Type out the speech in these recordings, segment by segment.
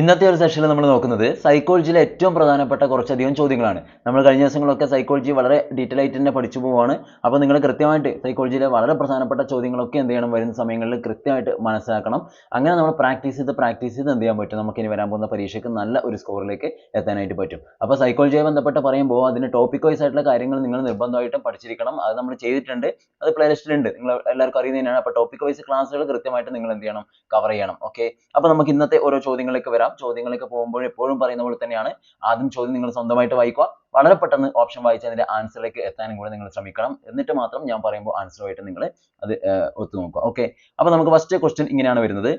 ഇന്നത്തെ ഒരു സെഷനിൽ നമ്മൾ നോക്കുന്നത് സൈക്കോളജിയിലെ ഏറ്റവും പ്രധാനപ്പെട്ട കുറച്ചധികം ചോദ്യങ്ങളാണ്. നമ്മൾ കഴിഞ്ഞ ദിവസങ്ങളൊക്കെ സൈക്കോളജി വളരെ ഡീറ്റെയിൽ ആയിട്ട് തന്നെ പഠിച്ചു പോവുകയാണ്. അപ്പോൾ നിങ്ങൾ കൃത്യമായിട്ട് സൈക്കോളജിയിലെ വളരെ പ്രധാനപ്പെട്ട ചോദ്യങ്ങളൊക്കെ എന്ത് ചെയ്യണം? വരുന്ന സമയങ്ങളിൽ കൃത്യമായിട്ട് മനസ്സിലാക്കണം. അങ്ങനെ നമ്മൾ പ്രാക്ടീസ് ചെയ്ത് പ്രാക്ടീസ് ചെയ്ത് എന്ത് ചെയ്യാൻ പറ്റും? നമുക്ക് ഇനി വരാൻ പോകുന്ന പരീക്ഷയ്ക്ക് നല്ല ഒരു സ്കോറിലേക്ക് എത്താനായിട്ട് പറ്റും. അപ്പോൾ സൈക്കോളജിയുമായി ബന്ധപ്പെട്ട് പറയുമ്പോൾ അതിന് ടോപ്പിക് വൈസ് ആയിട്ടുള്ള കാര്യങ്ങൾ നിങ്ങൾ നിർബന്ധമായിട്ടും പഠിച്ചിരിക്കണം. അത് നമ്മൾ ചെയ്തിട്ടുണ്ട്. അത് പ്ലേ ലിസ്റ്റിലുണ്ട് നിങ്ങൾ എല്ലാവർക്കും അറിയുന്നതിനാണ്. അപ്പോൾ ടോപ്പിക് വൈസ് ക്ലാസ്സുകൾ കൃത്യമായിട്ട് നിങ്ങൾ എന്ത് ചെയ്യണം? കവർ ചെയ്യണം. ഓക്കെ അപ്പോൾ നമുക്ക് ഇന്നത്തെ ഓരോ ചോദ്യങ്ങളിലേക്ക് വരാം. ചോദ്യങ്ങളിലേക്ക് പോകുമ്പോൾ എപ്പോഴും പറയുന്ന പോലെ തന്നെയാണ്. ആദ്യം ചോദ്യം നിങ്ങൾ സ്വന്തമായിട്ട് വായിക്കുക. വളരെ പെട്ടെന്ന് ഓപ്ഷൻ വായിച്ച് അതിന്റെ ആൻസറിലേക്ക് എത്താനും കൂടെ നിങ്ങൾ ശ്രമിക്കണം. എന്നിട്ട് മാത്രം ഞാൻ പറയുമ്പോൾ ആൻസറുമായിട്ട് നിങ്ങൾ അത് ഒത്തു നോക്കുക. ഓക്കെ അപ്പോൾ നമുക്ക് ഫസ്റ്റ് ക്വസ്റ്റ്യൻ ഇങ്ങനെയാണ് വരുന്നത്.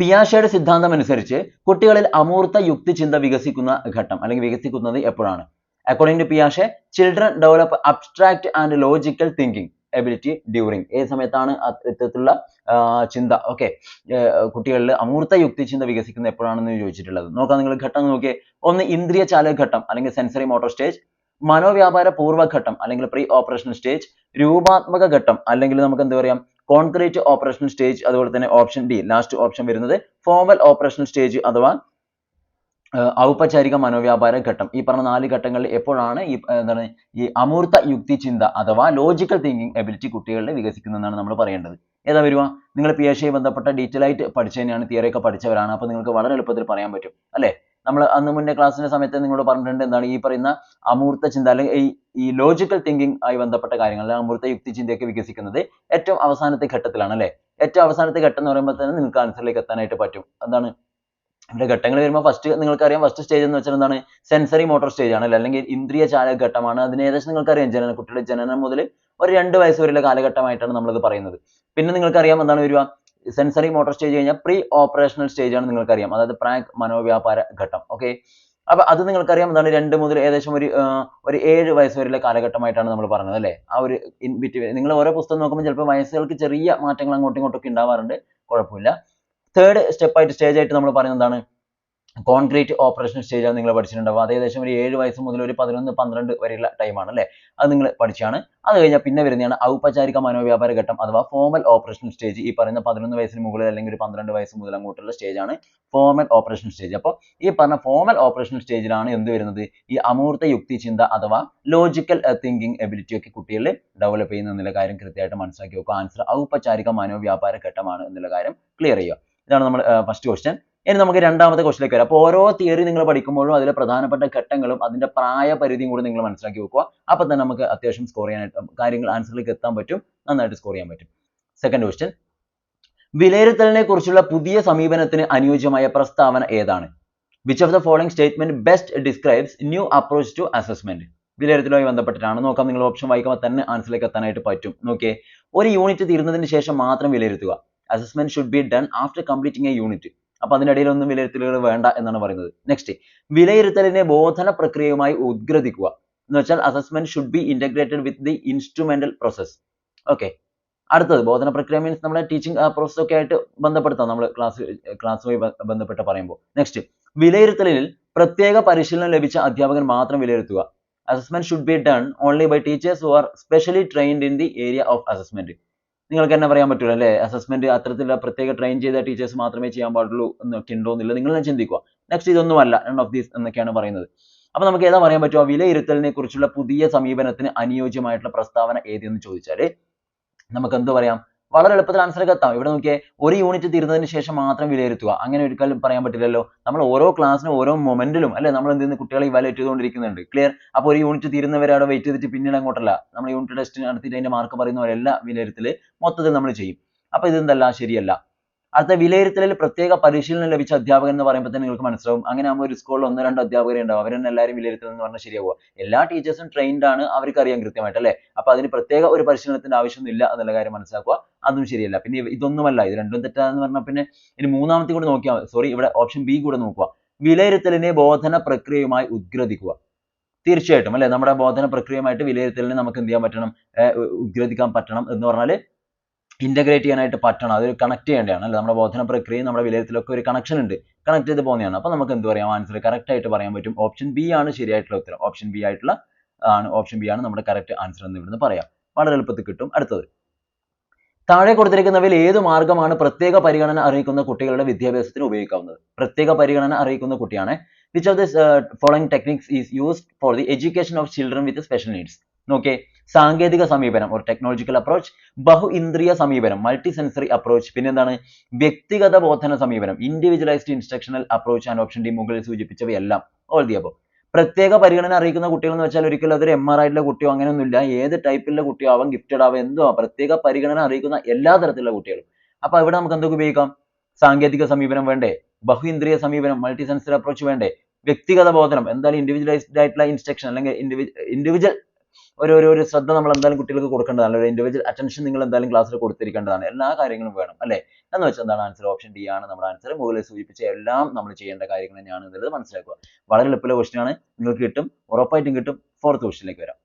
പിയാഷയുടെ സിദ്ധാന്തം അനുസരിച്ച് കുട്ടികളിൽ അമൂർത്ത യുക്തി ചിന്ത വികസിക്കുന്ന ഘട്ടം അല്ലെങ്കിൽ വികസിക്കുന്നത് എപ്പോഴാണ്? According to പിയാഷെ children develop abstract and logical thinking ability during ഏത് സമയത്താണ് ഇത്തരത്തിലുള്ള ചിന്ത? ഓക്കെ കുട്ടികളിൽ അമൂർത്ത യുക്തി ചിന്ത വികസിക്കുന്നത് എപ്പോഴാണെന്ന് ചോദിച്ചിട്ടുള്ളത്. നോക്കാം നിങ്ങൾ ഘട്ടം നോക്കിയേ. ഒന്ന് ഇന്ദ്രിയ ചാലക ഘട്ടം അല്ലെങ്കിൽ സെൻസറി മോട്ടോർ സ്റ്റേജ് മനോവ്യാപാര പൂർവഘട്ടം അല്ലെങ്കിൽ പ്രീ ഓപ്പറേഷണൽ സ്റ്റേജ് രൂപാത്മക ഘട്ടം അല്ലെങ്കിൽ നമുക്ക് എന്താ പറയാം? കോൺക്രീറ്റ് ഓപ്പറേഷണൽ സ്റ്റേജ് അതുപോലെ തന്നെ ഓപ്ഷൻ ഡി ലാസ്റ്റ് ഓപ്ഷൻ വരുന്നത് ഫോമൽ ഓപ്പറേഷണൽ സ്റ്റേജ് അഥവാ ഔപചാരിക മനോവ്യാപാര ഘട്ടം. ഈ പറഞ്ഞ നാല് ഘട്ടങ്ങളിൽ എപ്പോഴാണ് ഈ എന്താണ് ഈ അമൂർത്ത യുക്തി ചിന്ത അഥവാ ലോജിക്കൽ തിങ്കിങ് എബിലിറ്റി കുട്ടികളിൽ വികസിക്കുന്നതെന്നാണ് നമ്മൾ പറയേണ്ടത്. ഏതാ വരിക? നിങ്ങൾ പി എസ് ബന്ധപ്പെട്ട ഡീറ്റെയിൽ ആയിട്ട് പഠിച്ചു തന്നെയാണ് തിയറി ഒക്കെ പഠിച്ചവരാണ്. അപ്പോൾ നിങ്ങൾക്ക് വളരെ എളുപ്പത്തിൽ പറയാൻ പറ്റും. അല്ലേ? നമ്മൾ അന്ന് മുന്നേ ക്ലാസ്സിന്റെ സമയത്ത് നിങ്ങളോട് പറഞ്ഞിട്ടുണ്ട് എന്താണ്? ഈ പറയുന്ന അമൂർത്ത ചിന്ത അല്ലെങ്കിൽ ഈ ലോജിക്കൽ തിങ്കിങ് ആയി ബന്ധപ്പെട്ട കാര്യങ്ങൾ അമൂർത്ത യുക്തി ചിന്തയൊക്കെ വികസിക്കുന്നത് ഏറ്റവും അവസാനത്തെ ഘട്ടത്തിലാണ് അല്ലേ? ഏറ്റവും അവസാനത്തെ ഘട്ടം എന്ന് പറയുമ്പോൾ തന്നെ നിങ്ങൾക്ക് ആൻസറിലേക്ക് എത്താനായിട്ട് പറ്റും. എന്താണ്? ഇവിടെ ഘട്ടങ്ങൾ വരുമ്പോൾ ഫസ്റ്റ് നിങ്ങൾക്കറിയാം ഫസ്റ്റ് സ്റ്റേജ് എന്ന് വെച്ചാൽ എന്താണ്? സെൻസറി മോട്ടോർ സ്റ്റേജ് ആണ് അല്ലെങ്കിൽ ഇന്ദ്രിയ ചാലക ഘട്ടമാണ്. അതിന് ഏകദേശം നിങ്ങൾക്ക് അറിയാം ജനന കുട്ടിയുടെ ജനനം മുതൽ ഒരു രണ്ട് വയസ്സ് വരെയുള്ള കാലഘട്ടമായിട്ടാണ് നമ്മളിത് പറയുന്നത്. പിന്നെ നിങ്ങൾക്ക് അറിയാം എന്താണ് വരിക? സെൻസറി മോട്ടോർ സ്റ്റേജ് കഴിഞ്ഞാൽ പ്രീ ഓപ്പറേഷണൽ സ്റ്റേജ് ആണ് നിങ്ങൾക്കറിയാം. അതായത് പ്രാക് മനോവ്യാപാര ഘട്ടം. ഓക്കെ അപ്പൊ അത് നിങ്ങൾക്കറിയാം എന്താണ്? രണ്ട് മുതൽ ഏകദേശം ഒരു ഒരു ഏഴ് വയസ്സ് വരെയുള്ള കാലഘട്ടമായിട്ടാണ് നമ്മൾ പറഞ്ഞത് അല്ലേ? ആ ഒരു ഇൻ ബിറ്റ്വീൻ നിങ്ങൾ ഓരോ പുസ്തകം നോക്കുമ്പോൾ ചിലപ്പോൾ വയസ്സുകൾക്ക് ചെറിയ മാറ്റങ്ങൾ അങ്ങോട്ടും ഇങ്ങോട്ടും ഒക്കെ ഉണ്ടാവാറുണ്ട്. കുഴപ്പമില്ല. തേർഡ് സ്റ്റെപ്പ് ആയിട്ട് സ്റ്റേജ് ആയിട്ട് നമ്മൾ പറയുന്നത് എന്താണ്? കോൺക്രീറ്റ് ഓപ്പറേഷൻ സ്റ്റേജ് ആണ് നിങ്ങൾ പഠിച്ചിട്ടുണ്ടാവും അത് ഏകദേശം ഒരു ഏഴ് വയസ്സ് മുതൽ ഒരു പതിനൊന്ന് പന്ത്രണ്ട് വരെയുള്ള ടൈമാണ് അല്ലേ? അത് നിങ്ങൾ പഠിച്ചാണ്. അത് കഴിഞ്ഞാൽ പിന്നെ വരുന്നതാണ് ഔപചാരിക മനോവ്യാപാര ഘട്ടം അഥവാ ഫോമൽ ഓപ്പറേഷൻ സ്റ്റേജ് ഈ പറയുന്ന പതിനൊന്ന് വയസ്സിന് മുകളിൽ അല്ലെങ്കിൽ ഒരു പന്ത്രണ്ട് വയസ്സ് മുതൽ അങ്ങോട്ടുള്ള സ്റ്റേജ് ആണ് ഫോമൽ ഓപ്പറേഷൻ സ്റ്റേജ് അപ്പോൾ ഈ പറഞ്ഞ ഫോമൽ ഓപ്പറേഷൻ സ്റ്റേജിലാണ് എന്ത് വരുന്നത്? ഈ അമൂർത്ത യുക്തി ചിന്ത അഥവാ ലോജിക്കൽ തിങ്കിങ് എബിലിറ്റി ഒക്കെ കുട്ടികളിൽ ഡെവലപ്പ് ചെയ്യുന്ന എന്നുള്ള കാര്യം കൃത്യമായിട്ട് മനസ്സിലാക്കി വെക്കുക. ആൻസർ ഔപചാരിക മനോവ്യാപാര ഘട്ടമാണ് എന്നുള്ള കാര്യം ക്ലിയർ ചെയ്യുക. ഇതാണ് നമ്മൾ ഫസ്റ്റ് ക്വസ്റ്റ്യൻ ഇനി നമുക്ക് രണ്ടാമത്തെ ക്വസ്റ്റിലേക്ക് വരാം. അപ്പോൾ ഓരോ തിയറി നിങ്ങൾ പഠിക്കുമ്പോഴും അതിലെ പ്രധാനപ്പെട്ട ഘട്ടങ്ങളും അതിന്റെ പ്രായപരിധിയും കൂടി നിങ്ങൾ മനസ്സിലാക്കി വെക്കുക. അപ്പോൾ തന്നെ നമുക്ക് അത്യാവശ്യം സ്കോർ ചെയ്യാനായിട്ട് കാര്യങ്ങൾ ആൻസറിലേക്ക് എത്താൻ പറ്റും. നന്നായിട്ട് സ്കോർ ചെയ്യാൻ പറ്റും. സെക്കൻഡ് ക്വസ്റ്റ്യൻ വിലയിരുത്തലിനെ കുറിച്ചുള്ള പുതിയ സമീപനത്തിന് അനുയോജ്യമായ പ്രസ്താവന ഏതാണ്? Which of the following statement best describes new approach to assessment വിലയിരുത്തലുമായി ബന്ധപ്പെട്ടിട്ടാണ്. നോക്കാം നിങ്ങൾ ഓപ്ഷൻ വായിക്കുമ്പോൾ തന്നെ ആൻസറിലേക്ക് എത്താനായിട്ട് പറ്റും. നോക്കിയേ. ഒരു യൂണിറ്റ് തീരുന്നതിന് ശേഷം മാത്രം വിലയിരുത്തുക. Assessment should be done after completing a unit അപ്പൊ അതിനിടയിൽ ഒന്നും വിലയിരുത്തലുകൾ വേണ്ട എന്നാണ് പറയുന്നത്. നെക്സ്റ്റ് വിലയിരുത്തലിനെ ബോധന പ്രക്രിയയുമായി ഉദ്ഗ്രഥിക്കുക. എന്ന് വെച്ചാൽ assessment should be integrated with the instrumental process okay അടുത്തത് ബോധന പ്രക്രിയ മീൻസ് നമ്മുടെ ടീച്ചിങ് പ്രോസസ് ഒക്കെ ആയിട്ട് ബന്ധപ്പെടുത്താം. നമ്മൾ ക്ലാസ് ക്ലാസ്സുമായി ബന്ധപ്പെട്ട് പറയുമ്പോൾ. നെക്സ്റ്റ് വിലയിരുത്തലിൽ പ്രത്യേക പരിശീലനം ലഭിച്ച അധ്യാപകൻ മാത്രം വിലയിരുത്തുക. Assessment should be done only by teachers who are specially trained in the area of assessment നിങ്ങൾക്ക് തന്നെ പറയാൻ പറ്റൂല അല്ലേ? അസസ്മെന്റ് അത്തരത്തിലുള്ള പ്രത്യേക ട്രെയിൻ ചെയ്ത ടീച്ചേഴ്സ് മാത്രമേ ചെയ്യാൻ പാടുള്ളൂ എന്നൊക്കെ ഉണ്ടോ എന്നില്ല നിങ്ങൾ ചിന്തിക്കുക. നെക്സ്റ്റ് ഇതൊന്നുമല്ല നൺ ഓഫ് ദീസ് എന്നൊക്കെയാണ് പറയുന്നത്. അപ്പൊ നമുക്ക് ഏതാ പറയാൻ പറ്റുക? വിലയിരുത്തലിനെ കുറിച്ചുള്ള പുതിയ സമീപനത്തിന് അനുയോജ്യമായിട്ടുള്ള പ്രസ്താവന ഏതെന്ന് ചോദിച്ചാൽ നമുക്ക് എന്ത് പറയാം? വളരെ എളുപ്പത്തിൽ ആൻസർ എത്താം. ഇവിടെ നോക്കിയേ ഒരു യൂണിറ്റ് തീരുന്നതിന് ശേഷം മാത്രം വിലയിരുത്തുക. അങ്ങനെ ഒരിക്കലും പറയാൻ പറ്റില്ലല്ലോ. നമ്മൾ ഓരോ ക്ലാസ്സിനും ഓരോ മൊമെന്റിലും അല്ലെ? നമ്മൾ എന്ത് കുട്ടികളെ ഇവാലുവേറ്റ് ചെയ്തുകൊണ്ടിരിക്കുന്നുണ്ട്. ക്ലിയർ അപ്പോൾ ഒരു യൂണിറ്റ് തീരുന്നവരെ അവിടെ വെയിറ്റ് ചെയ്തിട്ട് പിന്നീട് അങ്ങോട്ടല്ല. നമ്മൾ യൂണിറ്റ് ടെസ്റ്റ് നടത്തിയിട്ട് അതിന്റെ മാർക്ക് പറയുന്നവരെല്ലാം വിലയിരുത്തൽ മൊത്തത്തിൽ നമ്മൾ ചെയ്യും. അപ്പൊ ഇതെന്തല്ല? ശരിയല്ല. അടുത്ത വിലയിരുത്തലിൽ പ്രത്യേക പരിശീലനം ലഭിച്ച അധ്യാപകൻ എന്ന് പറയുമ്പോൾ തന്നെ നിങ്ങൾക്ക് മനസ്സിലാവും. അങ്ങനെ ആകുമ്പോൾ ഒരു സ്കൂളിൽ ഒന്നോ രണ്ടോ അധ്യാപകരെ ഉണ്ടാവും. അവരെന്നെ എല്ലാവരും വിലയിരുത്തൽ എന്ന് പറഞ്ഞാൽ ശരിയാവുക. എല്ലാ ടീച്ചേഴ്സും ട്രെയിൻഡ് ആണ് അവർക്ക് അറിയാം കൃത്യമായിട്ട് അല്ലേ? അപ്പൊ അതിന് പ്രത്യേക ഒരു പരിശീലനത്തിന്റെ ആവശ്യമൊന്നുമില്ല എന്നുള്ള കാര്യം മനസ്സിലാക്കുക. അതും ശരിയല്ല. പിന്നെ ഇതൊന്നുമല്ല ഇത് രണ്ടും തെറ്റാന്ന് പറഞ്ഞാൽ പിന്നെ ഇനി മൂന്നാമത്തെ കൂടെ നോക്കിയാൽ സോറി ഇവിടെ ഓപ്ഷൻ ബി കൂടെ നോക്കുക. വിലയിരുത്തലിനെ ബോധന പ്രക്രിയയുമായി ഉദ്ഗ്രഥിക്കുക. തീർച്ചയായിട്ടും അല്ലേ? നമ്മുടെ ബോധന പ്രക്രിയയുമായിട്ട് വിലയിരുത്തലിനെ നമുക്ക് എന്ത് ചെയ്യാൻ പറ്റണം? ഉദ്ഗ്രഥിക്കാൻ പറ്റണം എന്ന് പറഞ്ഞാൽ ഇന്റഗ്രേറ്റ് ചെയ്യാനായിട്ട് പറ്റണം. അതൊരു കണക്ട് ചെയ്യേണ്ടതാണ്. അല്ലേ? നമ്മുടെ ബോധന പ്രക്രിയയും നമ്മുടെ വിലയിരുത്തലൊക്കെ ഒരു കണക്ഷൻ ഉണ്ട്. കണക്ട് ചെയ്ത് പോകുന്നതാണ്. അപ്പോൾ നമുക്ക് എന്ത് പറയാം? ആൻസർ കറക്റ്റ് ആയിട്ട് പറയാൻ പറ്റും. ഓപ്ഷൻ ബി ആണ് ശരിയായിട്ടുള്ള ഉത്തരം. ഓപ്ഷൻ ബി ആയിട്ടുള്ള ആണ് ഓപ്ഷൻ ബി ആണ് നമ്മുടെ കറക്റ്റ് ആൻസർ എന്ന് ഇവിടുന്ന് പറയാം. വളരെ എളുപ്പത്തിൽ കിട്ടും. അടുത്തത്. താഴെ കൊടുത്തിരിക്കുന്നവയിൽ ഏത് മാർഗമാണ് പ്രത്യേക പരിഗണന അറിയിക്കുന്ന കുട്ടികളുടെ വിദ്യാഭ്യാസത്തിന് ഉപയോഗിക്കാവുന്നത്? പ്രത്യേക പരിഗണന അറിയിക്കുന്ന കുട്ടിയാണ്. Which of this following techniques is used for the education of children with special needs നോക്കേ സാങ്കേതിക സമീപനം ഒരു ടെക്നോളജിക്കൽ അപ്രോച്ച് ബഹു ഇന്ദ്രിയ സമീപനം മൾട്ടി സെൻസറി അപ്രോച്ച് പിന്നെന്താണ്? വ്യക്തിഗത ബോധന സമീപനം individualised instructional approach and option D മുകളിൽ സൂചിപ്പിച്ചവയെല്ലാം. ഓൾ ദി അബോ പ്രത്യേക പരിഗണന അറിയിക്കുന്ന കുട്ടികൾ എന്ന് വെച്ചാൽ ഒരിക്കലും അതൊരു എം ആർ ആയിട്ടുള്ള കുട്ടിയോ അങ്ങനെയൊന്നുമില്ല. ഏത് ടൈപ്പിലുള്ള കുട്ടിയോ ആവാം ഗിഫ്റ്റഡ് ആവാം. എന്തോ പ്രത്യേക പരിഗണന അറിയിക്കുന്ന എല്ലാ തരത്തിലുള്ള കുട്ടികളും. അപ്പൊ ഇവിടെ നമുക്ക് എന്തൊക്കെ ഉപയോഗിക്കാം? സാങ്കേതിക സമീപനം വേണ്ടേ? ബഹു ഇന്ദ്രിയ സമീപനം മൾട്ടി സെൻസറി അപ്രോച്ച് വേണ്ടേ? വ്യക്തിഗത ബോധനം എന്തായാലും ഇൻഡിവിജ്വലൈസ്ഡ് ആയിട്ടുള്ള ഇൻസ്ട്രക്ഷൻ അല്ലെങ്കിൽ ഇൻഡിവിജ്വൽ ഒരു ഒരു ശ്രദ്ധ നമ്മൾ എന്തായാലും കുട്ടികൾക്ക് കൊടുക്കേണ്ടതാണ്. ഒരു ഇൻഡിവിജ്വൽ അറ്റൻഷൻ നിങ്ങൾ എന്തായാലും ക്ലാസ്സിൽ കൊടുത്തിരിക്കേണ്ടതാണ്. എല്ലാ കാര്യങ്ങളും വേണം അല്ലേ? എന്ന് വെച്ചാൽ എന്താണ് ആൻസർ ഓപ്ഷൻ ഡി ആണ് നമ്മുടെ ആൻസർ മുകളിൽ സൂചിപ്പിച്ച എല്ലാം നമ്മൾ ചെയ്യേണ്ട കാര്യങ്ങൾ തന്നെയാണ് എന്നുള്ളത് മനസ്സിലാക്കുക. വളരെ എളുപ്പമുള്ള ക്വസ്റ്റ്യൻ ആണ്. നിങ്ങൾക്ക് കിട്ടും ഉറപ്പായിട്ടും കിട്ടും. ഫോർത്ത് ക്വസ്റ്റ്യനിലേക്ക് വരാം.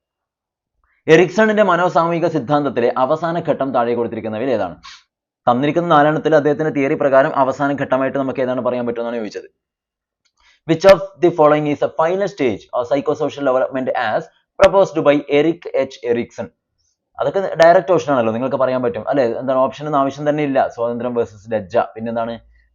എറിക്സണിന്റെ മനോസാമൂഹിക സിദ്ധാന്തത്തിലെ അവസാന ഘട്ടം താഴെ കൊടുത്തിരിക്കുന്നവയിൽ ഏതാണ്? തന്നിരിക്കുന്ന നാലെണ്ണത്തിൽ അദ്ദേഹത്തിന്റെ തിയറി പ്രകാരം അവസാന ഘട്ടമായിട്ട് നമുക്ക് ഏതാണ് പറയാൻ പറ്റുമെന്നാണ് ചോദിച്ചത്. Which of the following is a final stage of psychosocial development as proposed by Erik H Erikson അതൊക്കെ ഡയറക്റ്റ് ഓപ്ഷൻ ആണല്ലോ നിങ്ങൾക്ക് പറയാൻ പറ്റും. അല്ലെ? എന്താണ് ഓപ്ഷൻ ഒന്നും ആവശ്യം തന്നെ ഇല്ല. സ്വാതന്ത്ര്യം വേഴ്സസ് ലജ്ജ. പിന്നെന്താണ്?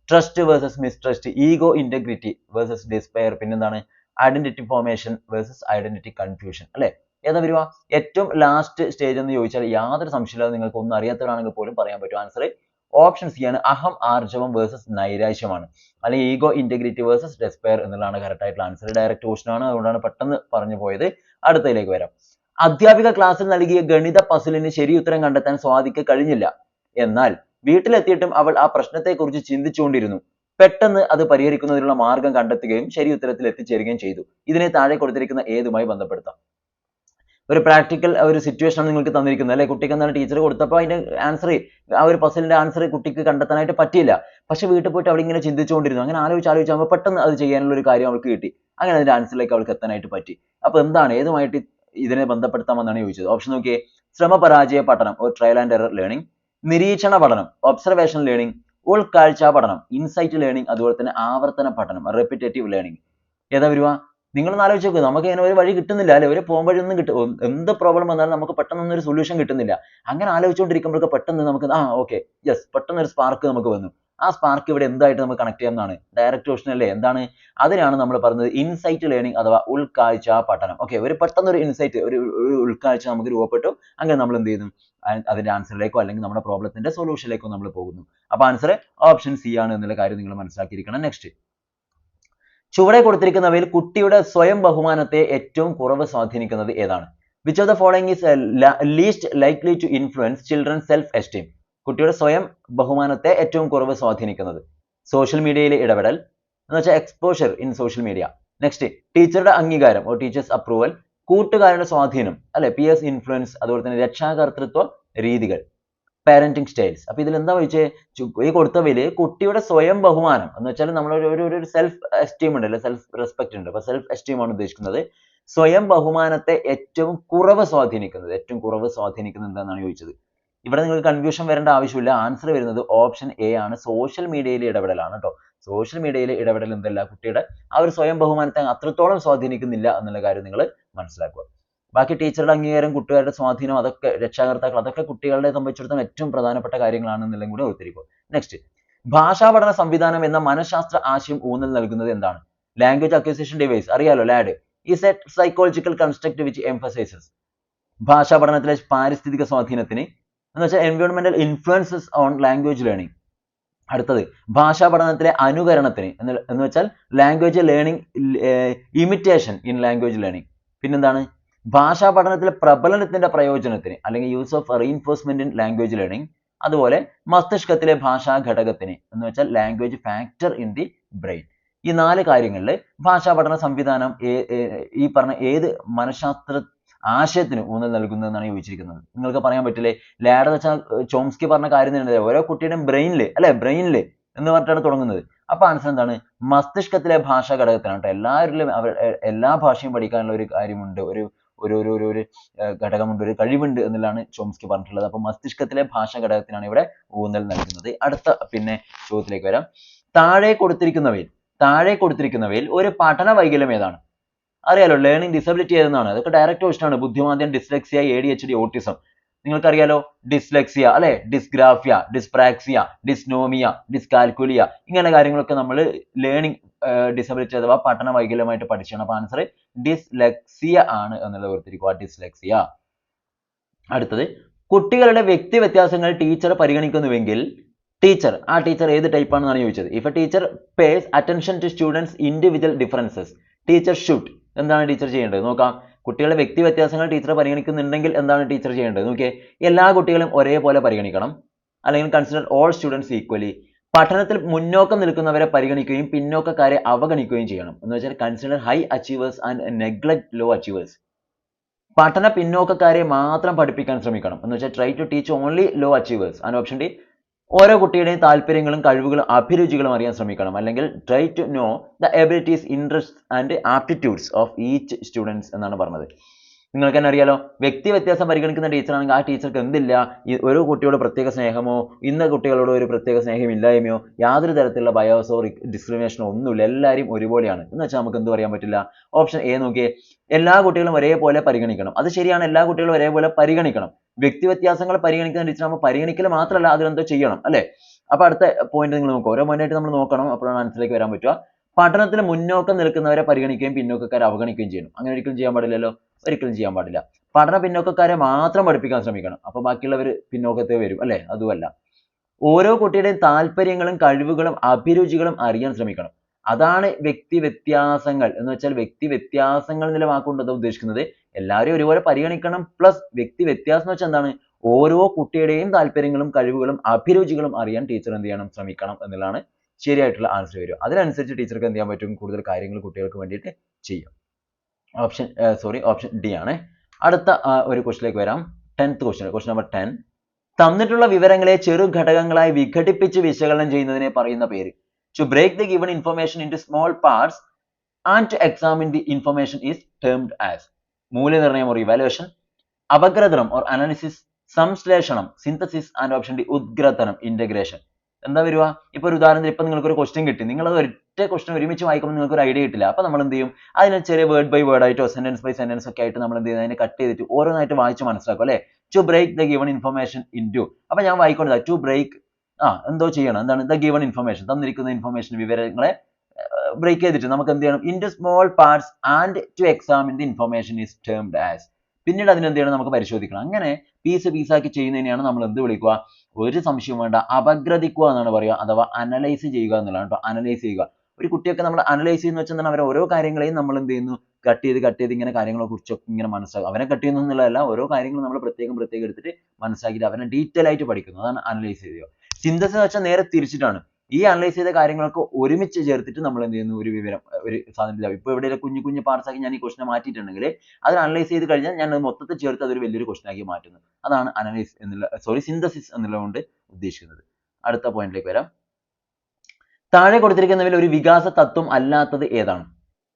Trust versus mistrust ego integrity versus despair പിന്നെന്താണ്? Identity formation versus identity confusion അല്ലെ? ഏതാ വരുക? ഏറ്റവും ലാസ്റ്റ് സ്റ്റേജ് എന്ന് ചോദിച്ചാൽ യാതൊരു സംശയമില്ലാതെ നിങ്ങൾക്ക് ഒന്നും അറിയാത്തവരാണെങ്കിൽ പോലും പറയാൻ പറ്റും. ആൻസർ ഓപ്ഷൻ സി ആണ് അഹം ആർജവം വേഴ്സസ് നൈരാശ്യമാണ്. അല്ലെങ്കിൽ ഈഗോ ഇന്റഗ്രിറ്റി വേഴ്സസ് ഡെസ്പെയർ എന്നുള്ളതാണ് കറക്റ്റ് ആയിട്ടുള്ള ആൻസർ ഡയറക്റ്റ് ക്വസ്റ്റൻ ആണ്. അതുകൊണ്ടാണ് പെട്ടെന്ന് പറഞ്ഞു പോയത്. അടുത്തതിലേക്ക് വരാം. അധ്യാപിക ക്ലാസ്സിൽ നൽകിയ ഗണിത പസിലിന് ശരി ഉത്തരം കണ്ടെത്താൻ സ്വാതിക്ക് കഴിഞ്ഞില്ല. എന്നാൽ വീട്ടിലെത്തിയിട്ടും അവൾ ആ പ്രശ്നത്തെക്കുറിച്ച് ചിന്തിച്ചുകൊണ്ടിരുന്നു. പെട്ടെന്ന് അത് പരിഹരിക്കുന്നതിനുള്ള മാർഗം കണ്ടെത്തുകയും ശരി ഉത്തരത്തിൽ എത്തിച്ചേരുകയും ചെയ്തു. ഇതിനെ താഴെ കൊടുത്തിരിക്കുന്ന ഏതുമായി ബന്ധപ്പെടുത്താം? ഒരു പ്രാക്ടിക്കൽ ഒരു സിറ്റുവേഷൻ ആണ് നിങ്ങൾക്ക് തന്നിരിക്കുന്നത്. അല്ലെ? കുട്ടിക്ക് എന്താണ് ടീച്ചർ കൊടുത്തപ്പോൾ അതിന്റെ ആൻസർ ആ ഒരു പസിലിന്റെ ആൻസർ കുട്ടിക്ക് കണ്ടെത്താനായിട്ട് പറ്റിയില്ല. പക്ഷേ വീട്ടിൽ പോയിട്ട് അവൾ ഇങ്ങനെ ചിന്തിച്ചുകൊണ്ടിരുന്നു. അങ്ങനെ ആലോചിച്ച് ആലോചിച്ച് പെട്ടെന്ന് അത് ചെയ്യാനുള്ള ഒരു കാര്യം അവൾക്ക് കിട്ടി. അങ്ങനെ അതിന്റെ ആൻസറിലേക്ക് അവൾക്ക് എത്താനായിട്ട് പറ്റി. അപ്പോൾ എന്താണ്? ഏതുമായിട്ട് ഇതിനെ ബന്ധപ്പെടുത്താമെന്നാണ് ചോദിച്ചത്. ഓപ്ഷൻ നോക്കിയേ. ശ്രമപരാജയ പഠനം ഒരു ട്രയൽ ആൻഡ് എറർ ലേണിംഗ് നിരീക്ഷണ പഠനം ഒബ്സർവേഷൻ ലേണിംഗ് ഉൾക്കാഴ്ച പഠനം ഇൻസൈറ്റ് ലേണിംഗ് അതുപോലെ തന്നെ ആവർത്തന പഠനം റെപ്പിറ്റേറ്റീവ് ലേണിംഗ് ഏതാ വരുക? നിങ്ങളൊന്ന് ആലോചിച്ച് നോക്കുക നമുക്ക് ഇങ്ങനെ ഒരു വഴി കിട്ടുന്നില്ല അല്ലെ? ഒരു വഴി ഒന്നും കിട്ടും എന്ത് പ്രോബ്ലം വന്നാലും നമുക്ക് പെട്ടെന്നൊന്നും ഒരു സൊല്യൂഷൻ കിട്ടുന്നില്ല. അങ്ങനെ ആലോചിച്ചുകൊണ്ടിരിക്കുമ്പോഴൊക്കെ പെട്ടെന്ന് നമുക്ക് ആ ഓക്കെ യെസ് പെട്ടെന്ന് ഒരു സ്പാർക്ക് നമുക്ക് വന്നു. ആ സ്പാർക്ക് ഇവിടെ എന്തായിട്ട് നമുക്ക് കണക്ട് ചെയ്യാവുന്നതാണ് ഡയറക്റ്റ് ഓപ്ഷൻ അല്ലേ? എന്താണ്? അതിനാണ് നമ്മൾ പറഞ്ഞത് ഇൻസൈറ്റ് ലേണിംഗ് അഥവാ ഉൾക്കാഴ്ച പഠനം. ഓക്കെ ഒരു പെട്ടെന്ന് ഒരു ഇൻസൈറ്റ് ഒരു ഉൾക്കാഴ്ച നമുക്ക് രൂപപ്പെട്ടു. അങ്ങനെ നമ്മൾ എന്ത് ചെയ്യുന്നു? അതിന്റെ ആൻസറിലേക്കോ അല്ലെങ്കിൽ നമ്മുടെ പ്രോബ്ലത്തിന്റെ സൊല്യൂഷനിലേക്കോ നമ്മൾ പോകുന്നു. അപ്പൊ ആൻസർ ഓപ്ഷൻ സി ആണ് എന്നുള്ള കാര്യം നിങ്ങൾ മനസ്സിലാക്കിയിരിക്കണം. നെക്സ്റ്റ് ചുവടെ കൊടുത്തിരിക്കുന്നവയിൽ കുട്ടിയുടെ സ്വയം ബഹുമാനത്തെ ഏറ്റവും കുറവ് സ്വാധീനിക്കുന്നത് ഏതാണ്? Which of the following is least likely to influence children self esteem കുട്ടിയുടെ സ്വയം ബഹുമാനത്തെ ഏറ്റവും കുറവ് സ്വാധീനിക്കുന്നത്. സോഷ്യൽ മീഡിയയിലെ ഇടപെടൽ. എന്ന് വെച്ചാൽ exposure in social media next ടീച്ചറുടെ അംഗീകാരം ഓർ ടീച്ചേഴ്സ് അപ്രൂവൽ കൂട്ടുകാരുടെ സ്വാധീനം അല്ലെ പിയേഴ്സ് ഇൻഫ്ലുവൻസ് അതുപോലെ തന്നെ രക്ഷാകർതൃത്വ രീതികൾ. പാരന്റിങ് സ്റ്റൈൽസ് അപ്പൊ ഇതിൽ എന്താ വെച്ചേ ഈ കൊടുത്തവയിൽ കുട്ടിയുടെ സ്വയം ബഹുമാനം എന്ന് വെച്ചാൽ നമ്മൾ ഒരു ഒരു സെൽഫ് എസ്റ്റീം ഉണ്ട് അല്ലെ സെൽഫ് റെസ്പെക്ട് ഉണ്ട്. അപ്പൊ സെൽഫ് എസ്റ്റീം ആണ് ഉദ്ദേശിക്കുന്നത്. സ്വയം ബഹുമാനത്തെ ഏറ്റവും കുറവ് സ്വാധീനിക്കുന്നത്. ഏറ്റവും കുറവ് സ്വാധീനിക്കുന്നത് എന്താണെന്നാണ് ചോദിച്ചത്. ഇവിടെ നിങ്ങൾക്ക് കൺഫ്യൂഷൻ വരേണ്ട ആവശ്യമില്ല. ആൻസർ വരുന്നത് ഓപ്ഷൻ എ ആണ്. സോഷ്യൽ മീഡിയയിലെ ഇടപെടലാണ് കേട്ടോ സോഷ്യൽ മീഡിയയിലെ ഇടപെടൽ എന്തല്ല? കുട്ടിയുടെ ആ ഒരു സ്വയം ബഹുമാനത്തെ അത്രത്തോളം സ്വാധീനിക്കുന്നില്ല എന്നുള്ള കാര്യം നിങ്ങൾ മനസ്സിലാക്കുക. ബാക്കി ടീച്ചറുടെ അംഗീകാരം കുട്ടികളുടെ സ്വാധീനം അതൊക്കെ രക്ഷാകർത്താക്കൾ അതൊക്കെ കുട്ടികളെ സംബന്ധിച്ചിടത്തോളം ഏറ്റവും പ്രധാനപ്പെട്ട കാര്യങ്ങളാണ് എന്നുള്ളതും കൂടെ ഓർത്തിരിക്കുക നെക്സ്റ്റ് ഭാഷാ പഠന സംവിധാനം എന്ന മനഃശാസ്ത്ര ആശയം ഊന്നൽ നൽകുന്നത് എന്താണ്? ലാംഗ്വേജ് അക്വിസിഷൻ ഡിവൈസ് അറിയാലോ LAD is a psychological construct which emphasises ഭാഷാ പഠനത്തിലെ പാരിസ്ഥിതിക സ്വാധീനത്തിന്? എന്ന് വെച്ചാൽ എൻവയോൺമെന്റൽ ഇൻഫ്ലുവൻസസ് ഓൺ ലാംഗ്വേജ് ലേണിംഗ് അടുത്തത് ഭാഷാ പഠനത്തിലെ അനുകരണത്തിന്. എന്ന് വെച്ചാൽ language learning imitation in language learning പിന്നെന്താണ്? ഭാഷാ പഠനത്തിലെ പ്രബലനത്തിന്റെ പ്രയോജനത്തിന് അല്ലെങ്കിൽ use of reinforcement in language learning അതുപോലെ മസ്തിഷ്കത്തിലെ ഭാഷാ ഘടകത്തിന് എന്ന് വെച്ചാൽ language factor in the brain ഈ നാല് കാര്യങ്ങളിൽ ഭാഷാ പഠന സംവിധാനം ഈ പറഞ്ഞ ഏത് മനഃശാസ്ത്ര ആശയത്തിന് ഊന്നൽ നൽകുന്നതെന്നാണ് ചോദിച്ചിരിക്കുന്നത്. നിങ്ങൾക്ക് പറയാൻ പറ്റില്ലേ? ലാഡ് എന്ന് വെച്ചാൽ ചോംസ്കി പറഞ്ഞ കാര്യം തന്നെ ഓരോ കുട്ടിയുടെയും ബ്രെയിനിൽ അല്ലെ? ബ്രെയിനിൽ എന്ന് പറഞ്ഞിട്ടാണ് തുടങ്ങുന്നത്. അപ്പൊ ആൻസർ എന്താണ്? മസ്തിഷ്കത്തിലെ ഭാഷാ ഘടകത്തിനാണ് കേട്ടോ എല്ലാവരിലും അവർ എല്ലാ ഭാഷയും പഠിക്കാനുള്ള ഒരു കാര്യമുണ്ട്. ഒരു ഒരു ഒരു ഒരു ഒരു ഘടകമുണ്ട് ഒരു കഴിവുണ്ട് എന്നുള്ളതാണ് ചോംസ്കി പറഞ്ഞിട്ടുള്ളത്. അപ്പൊ മസ്തിഷ്കത്തിലെ ഭാഷ ഘടകത്തിനാണ് ഇവിടെ ഊന്നൽ നൽകുന്നത്. അടുത്ത പിന്നെ ചോദ്യത്തിലേക്ക് വരാം. താഴെ കൊടുത്തിരിക്കുന്നവയിൽ താഴെ കൊടുത്തിരിക്കുന്നവയിൽ ഒരു പഠന വൈകല്യം ഏതാണ്? അറിയാലോ ലേണിംഗ് ഡിസബിലിറ്റി ഏതെന്നാണ്? അതൊക്കെ ഡയറക്റ്റ് ക്വസ്റ്റൻ ആണ്. ബുദ്ധിമാന്ദ്യം dyslexia A D H D autism നിങ്ങൾക്കറിയാലോ? ഡിസ്ലെക്സിയ അല്ലേ? ഡിസ്ഗ്രാഫിയ ഡിസ്പ്രാക്സിയ ഡിസ്നോമിയ ഡിസ്കാൽക്കുലിയ ഇങ്ങനെ കാര്യങ്ങളൊക്കെ നമ്മൾ ലേണിംഗ് ഡിസബിലിറ്റി അഥവാ പഠന വൈകല്യമായിട്ട് പഠിച്ചാണ്. അപ്പൊ ആൻസർ ഡിസ്ലെക്സിയ ആണ് എന്നുള്ളത് ഓർത്തിരിക്കുക. ഡിസ്ലെക്സിയ അടുത്തത് കുട്ടികളുടെ വ്യക്തി വ്യത്യാസങ്ങൾ ടീച്ചർ പരിഗണിക്കുന്നുവെങ്കിൽ ടീച്ചർ ആ ടീച്ചർ ഏത് ടൈപ്പ് ആണെന്നാണ് ചോദിച്ചത്? If a teacher pays attention to students individual differences teacher should എന്താണ് ടീച്ചർ ചെയ്യേണ്ടത്? നോക്കാം. കുട്ടികളുടെ വ്യക്തി വ്യത്യാസങ്ങൾ ടീച്ചർ പരിഗണിക്കുന്നുണ്ടെങ്കിൽ എന്താണ് ടീച്ചർ ചെയ്യേണ്ടത്? നോക്കിയേ എല്ലാ കുട്ടികളും ഒരേപോലെ പരിഗണിക്കണം. അല്ലെങ്കിൽ കൺസിഡർ ഓൾ സ്റ്റുഡൻസ് ഈക്വലി പഠനത്തിൽ മുന്നോക്കം നിൽക്കുന്നവരെ പരിഗണിക്കുകയും പിന്നോക്കക്കാരെ അവഗണിക്കുകയും ചെയ്യണം. എന്ന് വെച്ചാൽ consider high achievers and neglect low achievers പഠന പിന്നോക്കക്കാരെ മാത്രം പഠിപ്പിക്കാൻ ശ്രമിക്കണം. എന്ന് വെച്ചാൽ try to teach only low achievers and option D ഓരോ കുട്ടിയുടെയും താല്പര്യങ്ങളും കഴിവുകളും അഭിരുചികളും അറിയാൻ ശ്രമിക്കണം. അല്ലെങ്കിൽ try to know the abilities interest and aptitudes of each students എന്നാണ് പറഞ്ഞത്. നിങ്ങൾക്ക് തന്നെ അറിയാലോ? വ്യക്തി വ്യത്യാസം പരിഗണിക്കുന്ന ടീച്ചറാണെങ്കിൽ ആ ടീച്ചർക്ക് എന്തില്ല? ഈ ഒരു കുട്ടിയോട് പ്രത്യേക സ്നേഹമോ ഇന്ന കുട്ടികളോട് ഒരു പ്രത്യേക സ്നേഹമില്ലായ്മയോ യാതൊരു തരത്തിലുള്ള ബയോസോ ഡിസ്ക്രിമിനേഷനോ ഒന്നുമില്ല. എല്ലാവരും ഒരുപോലെയാണ്. എന്ന് വെച്ചാൽ നമുക്ക് എന്ത് പറയാൻ പറ്റില്ല? ഓപ്ഷൻ എ നോക്കിയേ. എല്ലാ കുട്ടികളും ഒരേപോലെ പരിഗണിക്കണം. അത് ശരിയാണ്. എല്ലാ കുട്ടികളും ഒരേപോലെ പരിഗണിക്കണം. വ്യക്തി വ്യത്യാസങ്ങൾ പരിഗണിക്കുന്ന ടീച്ചർ നമ്മൾ പരിഗണിക്കൽ മാത്രമല്ല അതിനെന്തോ ചെയ്യണം അല്ലേ? അപ്പൊ അടുത്ത പോയിന്റ് നിങ്ങൾ നോക്കുക ഓരോ point ആയിട്ട് നമ്മൾ നോക്കണം. അപ്പോഴാണ് മനസ്സിലേക്ക് വരാൻ പറ്റുക. പഠനത്തിൽ മുന്നോക്കം നിൽക്കുന്നവരെ പരിഗണിക്കുകയും പിന്നോക്കക്കാരെ അവഗണിക്കുകയും ചെയ്യണം. അങ്ങനെ ഒരിക്കലും ചെയ്യാൻ പാടില്ലല്ലോ? ഒരിക്കലും ചെയ്യാൻ പാടില്ല. പഠന പിന്നോക്കക്കാരെ മാത്രം പഠിപ്പിക്കാൻ ശ്രമിക്കണം. അപ്പൊ ബാക്കിയുള്ളവർ പിന്നോക്കത്തെ വരും അല്ലെ? അതുമല്ല. ഓരോ കുട്ടിയുടെയും താല്പര്യങ്ങളും കഴിവുകളും അഭിരുചികളും അറിയാൻ ശ്രമിക്കണം. അതാണ് വ്യക്തി വ്യത്യാസങ്ങൾ. എന്ന് വെച്ചാൽ വ്യക്തി വ്യത്യാസങ്ങൾ എന്നുള്ള വാക്കുകൊണ്ട് എന്താ ഉദ്ദേശിക്കുന്നത്. എല്ലാവരെയും ഒരുപോലെ പരിഗണിക്കണം. പ്ലസ് വ്യക്തി വ്യത്യാസം എന്ന് വെച്ചാൽ എന്താണ്? ഓരോ കുട്ടിയുടെയും താല്പര്യങ്ങളും കഴിവുകളും അഭിരുചികളും അറിയാൻ ടീച്ചർ എന്ത് ചെയ്യണം? ശ്രമിക്കണം എന്നുള്ളതാണ് ശരിയായിട്ടുള്ള ആൻസർ വരിക. അതിനനുസരിച്ച് ടീച്ചർക്ക് എന്ത് ചെയ്യാൻ പറ്റും? കൂടുതൽ കാര്യങ്ങൾ കുട്ടികൾക്ക് വേണ്ടിയിട്ട് ചെയ്യാം. ഓപ്ഷൻ സോറി ഓപ്ഷൻ ഡി ആണ്. അടുത്ത ഒരു ക്വസ്റ്റിലേക്ക് വരാം. Tenth question question number ten തന്നിട്ടുള്ള വിവരങ്ങളെ ചെറു ഘടകങ്ങളായി വിഘടിപ്പിച്ച് വിശകലനം ചെയ്യുന്നതിനെ പറയുന്ന പേര്. To break the given information into small parts and to examine the information is termed as. മൂല്യനിർണയം or evaluation അപഗ്രഥനം or analysis, സംശ്ലേഷണം synthesis and option D ഉദ്ഗ്രഥനം integration. എന്താ വരിക? ഇപ്പൊ ഒരു ഉദാഹരണത്തിന് ഇപ്പൊ നിങ്ങൾക്ക് ഒരു ക്വസ്റ്റ്യൻ കിട്ടി. നിങ്ങൾ അത് ഒറ്റ ക്വസ്റ്റ്യൻ ഒരുമിച്ച് വായിക്കുമ്പോൾ നിങ്ങൾക്ക് ഒരു ഐഡിയ കിട്ടില്ല. അപ്പൊ നമ്മൾ എന്ത് ചെയ്യും? അതിനെ ചെറിയ വേർഡ് ബൈ വേർഡ് ആയിട്ടോ സെന്റൻസ് ബൈ സെന്റൻസ് ഒക്കെ ആയിട്ട് നമ്മൾ എന്ത് ചെയ്യുന്നത് അതിനെ കട്ട് ചെയ്തിട്ട് ഓരോന്നായിട്ട് വായിച്ച് മനസ്സിലാക്കും അല്ലെ? To break the given information into അപ്പൊ ഞാൻ വായിക്കൊണ്ടത് ടു ബ്രേക്ക് ആ എന്തോ ചെയ്യണം. എന്താണ്? ദ ഗിവൺ ഇൻഫർമേഷൻ തന്നിരിക്കുന്ന ഇൻഫർമേഷൻ വിവരങ്ങളെ ബ്രേക്ക് ചെയ്തിട്ട് നമുക്ക് എന്ത് ചെയ്യണം? Into small parts and to examine the information is termed as പിന്നീട് അതിനെന്ത് ചെയ്യണം? നമുക്ക് പരിശോധിക്കണം. അങ്ങനെ പീസ് പീസാക്കി ചെയ്യുന്നതിനെയാണ് നമ്മൾ എന്ത് വിളിക്കുക? ഒരു സംശയം വേണ്ട. അപഗ്രഥിക്കുക എന്നാണ് പറയുക. അഥവാ അനലൈസ് ചെയ്യുക എന്നുള്ളതാണ് കേട്ടോ. അനലൈസ് ചെയ്യുക. ഒരു കുട്ടിയൊക്കെ നമ്മൾ അനലൈസ് ചെയ്യുന്ന വെച്ചാൽ അവരെ ഓരോ കാര്യങ്ങളെയും നമ്മൾ എന്ത് ചെയ്യുന്നു? കട്ട് ചെയ്ത് കട്ട് ചെയ്ത് ഇങ്ങനെ കാര്യങ്ങളെ കുറിച്ചൊക്കെ ഇങ്ങനെ മനസ്സിലാക്കും. അവനെ കട്ട് ചെയ്യുന്നു എന്നുള്ളതല്ല ഓരോ കാര്യങ്ങളും നമ്മൾ പ്രത്യേകം പ്രത്യേകം എടുത്തിട്ട് മനസ്സിലാക്കിയിട്ട് അവനെ ഡീറ്റെയിൽ ആയിട്ട് പഠിക്കുന്നു. അതാണ് അനലൈസ് ചെയ്യുക. സിന്തസിസ് എന്ന് വെച്ചാൽ നേരെ തിരിച്ചിട്ടാണ്. ഈ അനലൈസ് ചെയ്ത കാര്യങ്ങളൊക്കെ ഒരുമിച്ച് ചേർത്തിട്ട് നമ്മൾ എന്ത് ചെയ്യുന്നു? ഒരു വിവരം ഒരു സാധനം ഇപ്പൊ ഇവിടെ കുഞ്ഞു കുഞ്ഞു പാർട്സ് ആക്കി ഞാൻ ഈ ക്വസ്റ്റിനെ മാറ്റിയിട്ടുണ്ടെങ്കിൽ അത് അനലൈസ് ചെയ്ത് കഴിഞ്ഞാൽ ഞാൻ അത് മൊത്തത്തിൽ ചേർത്ത് അതൊരു വലിയൊരു ക്വസ്റ്റൻ ആക്കി മാറ്റുന്നു. അതാണ് അനലൈസ് എന്നുള്ള സോറി സിന്തസിസ് എന്നുള്ളതുകൊണ്ട് ഉദ്ദേശിക്കുന്നത്. അടുത്ത പോയിന്റിലേക്ക് വരാം. താഴെ കൊടുത്തിരിക്കുന്നതിൽ ഒരു വികാസ തത്വം അല്ലാത്തത് ഏതാണ്?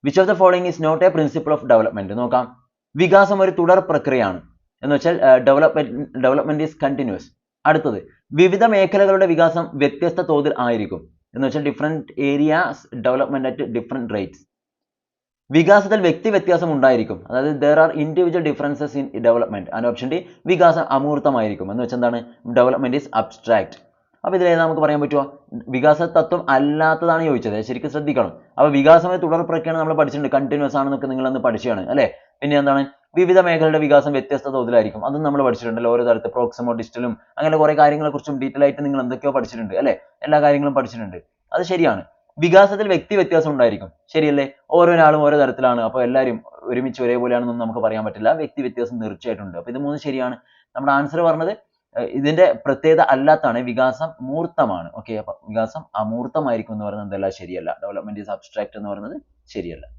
Which of the following is not a principle of development? നോക്കാം. വികാസം ഒരു തുടർ പ്രക്രിയയാണ്. എന്ന് വെച്ചാൽ ഡെവലപ്മെന്റ് ഡെവലപ്മെന്റ് ഈസ് കണ്ടിന്യൂസ് അടുത്തത് വിവിധ മേഖലകളുടെ വികാസം വ്യത്യസ്ത തോതിൽ ആയിരിക്കും. എന്ന് വെച്ചാൽ different areas development at different rates വികാസത്തിൽ വ്യക്തി വ്യത്യാസം ഉണ്ടായിരിക്കും. അതായത് there are individual differences in development and option D വികാസം അമൂർത്തമായിരിക്കും. എന്ന് വെച്ചാൽ എന്താണ്? ഡെവലപ്മെന്റ് ഈസ് അബ്സ്ട്രാക്ട് അപ്പോൾ ഇതിലേത് നമുക്ക് പറയാൻ പറ്റുമോ വികാസ തത്വം അല്ലാത്തതാണ് ചോദിച്ചത്. ശരിക്കും ശ്രദ്ധിക്കണം. അപ്പോൾ വികാസം ഒരു തുടർ പ്രക്രിയയാണ് നമ്മൾ പഠിച്ചിട്ടുണ്ട്. കണ്ടിന്യൂസ് ആണെന്നൊക്കെ നിങ്ങൾ അന്ന് പഠിച്ചതാണ് അല്ലേ? പിന്നെ എന്താണ്? വിവിധ മേഖലകളുടെ വികാസം വ്യത്യസ്ത തോതിലായിരിക്കും. അതും നമ്മൾ പഠിച്ചിട്ടുണ്ടല്ലോ. ഓരോ തരത്തിൽ പ്രോക്സിമോ ഡിസ്റ്റലും അങ്ങനെ കുറെ കാര്യങ്ങളെ കുറിച്ചും ഡീറ്റെയിൽ ആയിട്ട് നിങ്ങൾ എന്തൊക്കെയോ പഠിച്ചിട്ടുണ്ട് അല്ലേ? എല്ലാ കാര്യങ്ങളും പഠിച്ചിട്ടുണ്ട്. അത് ശരിയാണ്. വികാസത്തിൽ വ്യക്തി വ്യത്യാസം ഉണ്ടായിരിക്കും. ശരിയല്ലേ? ഓരോരാളും ഓരോ തരത്തിലാണ്. അപ്പോൾ എല്ലാവരും ഒരുമിച്ച് ഒരേപോലെയാണെന്നൊന്നും നമുക്ക് പറയാൻ പറ്റില്ല. വ്യക്തി വ്യത്യാസം തീർച്ചയായിട്ടുണ്ട്. അപ്പോൾ ഇത് മൂന്ന് ശരിയാണ്. നമ്മുടെ ആൻസർ പറഞ്ഞത് ഇതിന്റെ പ്രത്യേകത അല്ലാത്താണ് വികാസം മൂർത്തമാണ്. ഓക്കെ അപ്പൊ വികാസം അമൂർത്തമായിരിക്കും എന്ന് പറയുന്നത് എന്തല്ല ശരിയല്ല. ഡെവലപ്മെന്റ് ഈസ് അബ്സ്ട്രാക്ട് എന്ന് പറയുന്നത് ശരിയല്ല.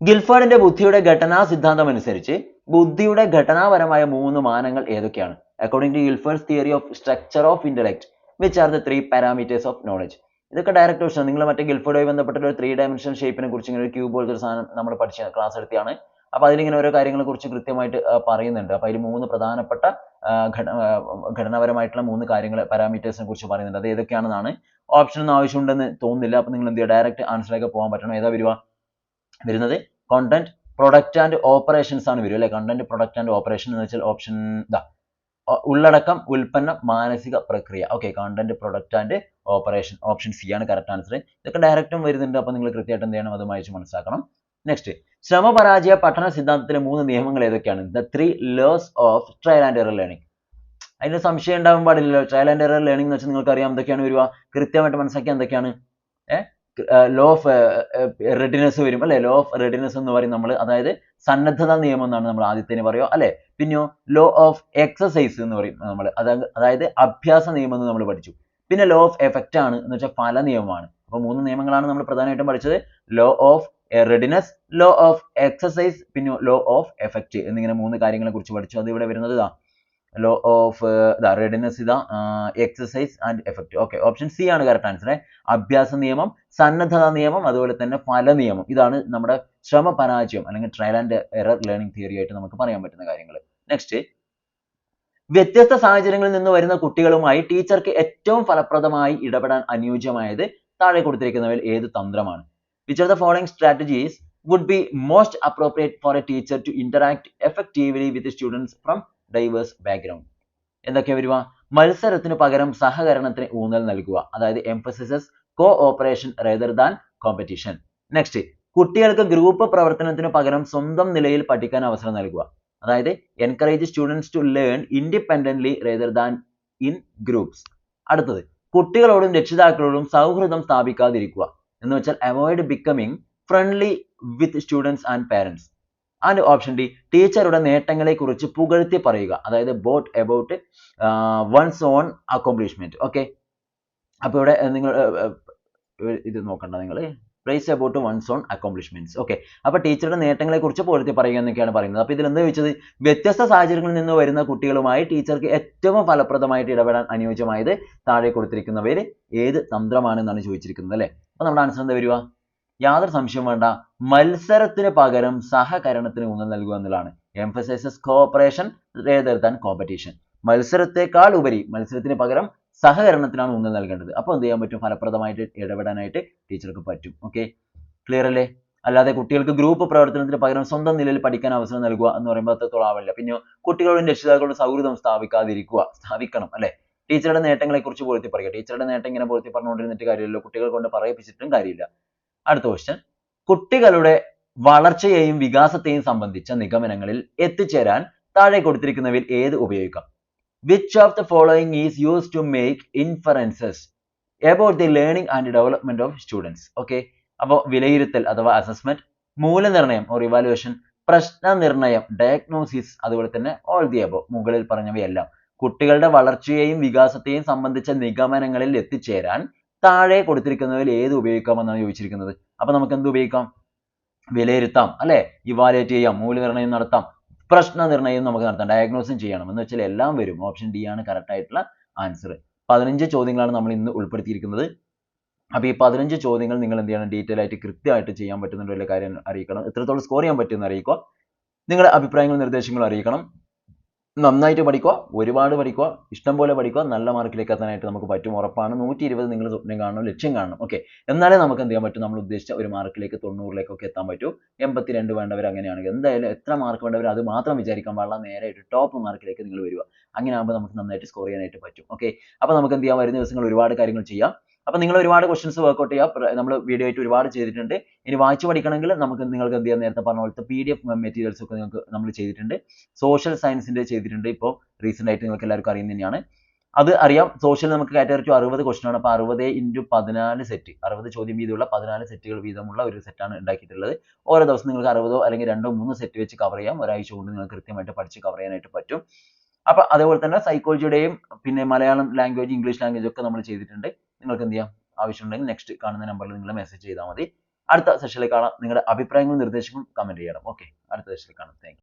ഗിൽഫേർഡിന്റെ ബുദ്ധിയുടെ ഘടനാ സിദ്ധാന്തം അനുസരിച്ച് ബുദ്ധിയുടെ ഘടനാപരമായ മൂന്ന് മാനങ്ങൾ ഏതൊക്കെയാണ്? According to Guilford's theory of structure of intellect which are the three parameters of knowledge ഇതൊക്കെ ഡയറക്റ്റ് ക്വസ്റ്റൻ നിങ്ങൾ മറ്റേ ഗിൽഫോർഡുമായി ബന്ധപ്പെട്ട ഒരു ത്രീ ഡയമെൻഷൻ ഷേപ്പിനെ കുറിച്ച് ഇങ്ങനെ ഒരു ക്യൂബ് പോലത്തെ ഒരു സാധനം നമ്മൾ പഠിച്ച ക്ലാസ് എടുത്തിയാണ്. അപ്പൊ അതിലിങ്ങനെ ഓരോ കാര്യങ്ങളെ കുറിച്ച് കൃത്യമായിട്ട് പറയുന്നുണ്ട്. അപ്പൊ അതിൽ മൂന്ന് പ്രധാനപ്പെട്ട ഘടനാപരമായിട്ടുള്ള മൂന്ന് കാര്യങ്ങൾ പാരാമീറ്റേഴ്സിനെ കുറിച്ച് പറയുന്നുണ്ട്. അത് ഏതൊക്കെയാണെന്നാണ് ഓപ്ഷൻ ഒന്നും ആവശ്യമുണ്ടെന്ന് തോന്നുന്നില്ല. അപ്പൊ നിങ്ങൾ എന്ത് ചെയ്യുക ഡയറക്റ്റ് ആൻസറിലേക്ക് പോകാൻ പറ്റണം. ഏതാ വരുക? വരുന്നത്. കോണ്ടന്റ് പ്രൊഡക്റ്റ് ആൻഡ് ഓപ്പറേഷൻസ് ആണ് വരും അല്ലെ? കണ്ടന്റ് പ്രൊഡക്റ്റ് ആൻഡ് ഓപ്പറേഷൻ എന്ന് വെച്ചാൽ ഓപ്ഷൻ ഇതാ ഉള്ളടക്കം ഉൽപ്പന്നം മാനസിക പ്രക്രിയ. Okay content product and operation option C ആണ് കറക്റ്റ് ആൻസർ ഇതൊക്കെ ഡയറക്റ്റും വരുന്നുണ്ട്. അപ്പോൾ നിങ്ങൾ കൃത്യമായിട്ട് എന്ത് ചെയ്യണം? അത് വായിച്ച് മനസ്സിലാക്കണം. നെക്സ്റ്റ് ശ്രമപരാജയ പഠന സിദ്ധാന്തത്തിലെ മൂന്ന് നിയമങ്ങൾ ഏതൊക്കെയാണ്? The three laws of trial and error learning അതിന് സംശയം ഉണ്ടാവാൻ പാടില്ലല്ലോ. ട്രയൽ ആൻഡ് എറർ ലേണിംഗ് എന്ന് വെച്ചാൽ നിങ്ങൾക്ക് അറിയാം എന്തൊക്കെയാണ് വരിക? കൃത്യമായിട്ട് മനസ്സിലാക്കി എന്തൊക്കെയാണ്? ലോ ഓഫ് റെഡിനെസ് വരും അല്ലെ? ലോ ഓഫ് റെഡിനെസ് എന്ന് പറയും നമ്മൾ അതായത് സന്നദ്ധത നിയമം എന്നാണ് നമ്മൾ ആദ്യത്തേന് പറയുക അല്ലെ? പിന്നെയോ ലോ ഓഫ് എക്സസൈസ് എന്ന് പറയും നമ്മൾ അതായത് അഭ്യാസ നിയമം എന്ന് നമ്മൾ പഠിച്ചു. പിന്നെ ലോ ഓഫ് എഫക്റ്റ് ആണ് എന്ന് വെച്ചാൽ ഫല നിയമമാണ്. അപ്പോൾ മൂന്ന് നിയമങ്ങളാണ് നമ്മൾ പ്രധാനമായിട്ടും പഠിച്ചത്. Law of readiness law of exercise പിന്നെ ലോ ഓഫ് എഫക്റ്റ് എന്നിങ്ങനെ മൂന്ന് കാര്യങ്ങളെ കുറിച്ച് പഠിച്ചു. അത് ഇവിടെ വരുന്നത് ഇതാ. ലോ ഓഫ് ദ റെഡിനെസ് ഇതാ exercise and effect okay option C ആണ് കറക്റ്റ് ആൻസർ അഭ്യാസ നിയമം സന്നദ്ധത നിയമം അതുപോലെ തന്നെ ഫല നിയമം. ഇതാണ് നമ്മുടെ ശ്രമ പരാജയം അല്ലെങ്കിൽ trial and error learning theory ആയിട്ട് നമുക്ക് പറയാൻ പറ്റുന്ന കാര്യങ്ങൾ നെക്സ്റ്റ് വ്യത്യസ്ത സാഹചര്യങ്ങളിൽ നിന്ന് വരുന്ന കുട്ടികളുമായി ടീച്ചർക്ക് ഏറ്റവും ഫലപ്രദമായി ഇടപെടാൻ അനുയോജ്യമായത് താഴെ കൊടുത്തിരിക്കുന്നവയിൽ ഏത് തന്ത്രമാണ്? Which are the following strategies would be most appropriate for a teacher to interact effectively with the from diverse background എന്തൊക്കെയാ വരുക? മത്സരത്തിന് പകരം സഹകരണത്തിന് ഊന്നൽ നൽകുക. അതായത് emphasises cooperation rather than competition next കുട്ടികൾക്ക് ഗ്രൂപ്പ് പ്രവർത്തനത്തിന് പകരം സ്വന്തം നിലയിൽ പഠിക്കാൻ അവസരം നൽകുക. അതായത് encourage students to learn independently rather than in groups അടുത്തത് കുട്ടികളോടും രക്ഷിതാക്കളോടും സൗഹൃദം സ്ഥാപിക്കാതിരിക്കുക. എന്ന് വെച്ചാൽ avoid becoming friendly with students and parents and option D ടീച്ചറുടെ നേട്ടങ്ങളെ കുറിച്ച് പുകഴ്ത്തി പറയുക. അതായത് boast about one's own accomplishment okay? അപ്പോൾ ഇവിടെ നിങ്ങൾ ഇത് നോക്കണ്ട നിങ്ങൾ praise about one's own accomplishments okay? അപ്പോൾ ടീച്ചറുടെ നേട്ടങ്ങളെ കുറിച്ച് പുകഴ്ത്തി പറയുക എന്നൊക്കെയാണ് പറയുന്നത്. അപ്പോൾ ഇതിൽ എന്താ ചോദിച്ചത്? വ്യത്യസ്ത സാഹചര്യങ്ങളിൽ നിന്ന് വരുന്ന കുട്ടികളുമായി ടീച്ചർക്ക് ഏറ്റവും ഫലപ്രദമായിട്ട് ഇടപെടാൻ അനുയോജ്യമായത് താഴെ കൊടുത്തിരിക്കുന്നവയിൽ ഏത് തന്ത്രമാണെന്നാണ് ചോദിച്ചിരിക്കുന്നത് അല്ലേ? അപ്പോൾ നമ്മുടെ ആൻസർ എന്താ വരിക? യാതൊരു സംശയം വേണ്ട. മത്സരത്തിന് പകരം സഹകരണത്തിന് ഊന്നൽ നൽകുക എന്നുള്ളതാണ്. Emphasizes cooperation rather than competition മത്സരത്തെക്കാൾ ഉപരി മത്സരത്തിന് പകരം സഹകരണത്തിനാണ് ഊന്നൽ നൽകേണ്ടത്. അപ്പോൾ എന്ത് ചെയ്യാൻ പറ്റും? ഫലപ്രദമായിട്ട് ഇടപെടാനായിട്ട് ടീച്ചർക്ക് പറ്റും. ഓക്കെ ക്ലിയർ അല്ലേ? അല്ലാതെ കുട്ടികൾക്ക് ഗ്രൂപ്പ് പ്രവർത്തനത്തിന് പകരം സ്വന്തം നിലയിൽ പഠിക്കാൻ അവസരം നൽകുക എന്ന് പറയുമ്പോൾ അത്രത്തോളം ആവില്ല. പിന്നെ കുട്ടികളോടും രക്ഷിതാക്കളോടും സൗഹൃദം സ്ഥാപിക്കാതിരിക്കുക. സ്ഥാപിക്കണം അല്ലേ? ടീച്ചറുടെ നേട്ടങ്ങളെ കുറിച്ച് പൊരുത്തി പറയുക ടീച്ചറുടെ നേട്ടം ഇങ്ങനെ പൊരുത്തി പറഞ്ഞുകൊണ്ടിരുന്നിട്ട് കാര്യമില്ലല്ലോ. കുട്ടികൾ കൊണ്ട് പറയിപ്പിച്ചിട്ടും കാര്യമില്ല. അടുത്ത ക്വസ്റ്റ്യൻ കുട്ടികളുടെ വളർച്ചയെയും വികാസത്തെയും സംബന്ധിച്ച നിഗമനങ്ങളിൽ എത്തിച്ചേരാൻ താഴെ കൊടുത്തിരിക്കുന്നവയിൽ ഏത് ഉപയോഗിക്കാം? Which of the following is used to make inferences about the learning and development of students? okay. അപ്പോൾ വിലയിരുത്തൽ അഥവാ അസസ്മെന്റ് മൂല്യനിർണയം ഓർ ഇവാലുവേഷൻ പ്രശ്ന നിർണയം ഡയഗ്നോസിസ് അതുപോലെ തന്നെ all the above മുകളിൽ പറഞ്ഞവയെല്ലാം. കുട്ടികളുടെ വളർച്ചയെയും വികാസത്തെയും സംബന്ധിച്ച നിഗമനങ്ങളിൽ എത്തിച്ചേരാൻ താഴെ കൊടുത്തിരിക്കുന്നതിൽ ഏത് ഉപയോഗിക്കാമെന്നാണ് ചോദിച്ചിരിക്കുന്നത്? അപ്പൊ നമുക്ക് എന്ത് ഉപയോഗിക്കാം? വിലയിരുത്താം അല്ലേ? ഇവാലുവേറ്റ് ചെയ്യാം മൂല്യനിർണയം നടത്താം പ്രശ്ന നിർണയം നമുക്ക് നടത്താം ഡയഗ്നോസും ചെയ്യണം. എന്ന് വെച്ചാൽ എല്ലാം വരും. ഓപ്ഷൻ ഡി ആണ് കറക്റ്റ് ആയിട്ടുള്ള ആൻസർ പതിനഞ്ച് ചോദ്യങ്ങളാണ് നമ്മൾ ഇന്ന് ഉൾപ്പെടുത്തിയിരിക്കുന്നത്. അപ്പോൾ ഈ പതിനഞ്ച് ചോദ്യങ്ങൾ നിങ്ങൾ എന്ത് ചെയ്യണം? ഡീറ്റെയിൽ ആയിട്ട് കൃത്യമായിട്ട് ചെയ്യാൻ പറ്റുന്നുണ്ടോ? കാര്യം അറിയിക്കണം. എത്രത്തോളം സ്കോർ ചെയ്യാൻ പറ്റുമെന്ന് അറിയിക്കുക. നിങ്ങളുടെ അഭിപ്രായങ്ങളും നിർദ്ദേശങ്ങളും അറിയിക്കണം. നന്നായിട്ട് പഠിക്കുക ഒരുപാട് പഠിക്കുക ഇഷ്ടം പോലെ പഠിക്കുക നല്ല മാർക്കിലേക്ക് എത്താനായിട്ട് നമുക്ക് പറ്റും. ഉറപ്പാണ്. നൂറ്റി ഇരുപത് നിങ്ങൾ സ്വപ്നം കാണണം ലക്ഷ്യം കാണണം. ഓക്കെ എന്നാലേ നമുക്ക് എന്ത് ചെയ്യാൻ പറ്റും? നമ്മൾ ഉദ്ദേശിച്ച ഒരു മാർക്കിലേക്ക് തൊണ്ണൂറിലേക്കൊക്കെ എത്താൻ പറ്റൂ. എൺപത്തിരണ്ട് വേണ്ടവർ അങ്ങനെയാണെങ്കിൽ എന്തായാലും എത്ര മാർക്ക് വേണ്ടവർ അത് മാത്രം വിചാരിക്കാൻ പാടില്ല. നേരെയായിട്ട് ടോപ്പ് മാർക്കിലേക്ക് നിങ്ങൾ വരിക. അങ്ങനെ ആകുമ്പോൾ നമുക്ക് നന്നായിട്ട് സ്കോർ ചെയ്യാനായിട്ട് പറ്റും. ഓക്കെ അപ്പോൾ നമുക്ക് എന്ത് ചെയ്യാം? വരുന്ന ദിവസങ്ങൾ ഒരുപാട് കാര്യങ്ങൾ ചെയ്യാം. അപ്പോൾ നിങ്ങൾ ഒരുപാട് ക്വസ്റ്റൻസ് വർക്കൗട്ട് ചെയ്യുക നമ്മൾ വീഡിയോ ആയിട്ട് ഒരുപാട് ചെയ്തിട്ടുണ്ട്. ഇനി വായിച്ചു പഠിക്കണമെങ്കിൽ നമുക്ക് നിങ്ങൾക്ക് എന്ത് ചെയ്യാം? നേരത്തെ പറഞ്ഞ പോലത്തെ എഫ് മെറ്റീരിയൽസ് ഒക്കെ നിങ്ങൾക്ക് നമ്മൾ ചെയ്തിട്ടുണ്ട്. സോഷ്യൽ സയൻസിന്റെ ചെയ്തിട്ടുണ്ട് ഇപ്പോ recent ആയിട്ട് നിങ്ങൾക്ക് എല്ലാവർക്കും അറിയുന്ന തന്നെയാണ്. അത് അറിയാം. സോഷ്യൽ നമുക്ക് കാറ്റഗറി ടു അറുപത് ക്വസ്റ്റൻ ആണ്. അപ്പോൾ അറുപത് ഇന്റു പതിനാല് സെറ്റ് അറുപത് ചോദ്യം വീതമുള്ള പതിനാല് സെറ്റുകൾ വീതമുള്ള ഒരു സെറ്റാണ് ഉണ്ടാക്കിയിട്ടുള്ളത്. ഓരോ ദിവസം നിങ്ങൾക്ക് അറുപതോ അല്ലെങ്കിൽ രണ്ടോ മൂന്നോ സെറ്റ് വെച്ച് കവർ ചെയ്യാം. ഒരാഴ്ച കൊണ്ട് നിങ്ങൾക്ക് കൃത്യമായിട്ട് പഠിച്ച് കവർ ചെയ്യാനായിട്ട് പറ്റും. അപ്പൊ അതേപോലെ തന്നെ സൈക്കോളജിയുടെയും പിന്നെ മലയാളം ലാംഗ്വേജ് ഇംഗ്ലീഷ് ലാംഗ്വേജ് ഒക്കെ നമ്മൾ ചെയ്തിട്ടുണ്ട്. നിങ്ങൾക്ക് എന്ത് ചെയ്യാം ആവശ്യമുണ്ടെങ്കിൽ നെക്സ്റ്റ് കാണുന്ന നമ്പറിൽ നിങ്ങൾ മെസ്സേജ് ചെയ്താൽ മതി. അടുത്ത സെഷനിൽ കാണാം. നിങ്ങളുടെ അഭിപ്രായങ്ങളും നിർദ്ദേശങ്ങളും കമന്റ് ചെയ്യണം ഓക്കെ അടുത്ത സെഷനിൽ കാണാം. താങ്ക്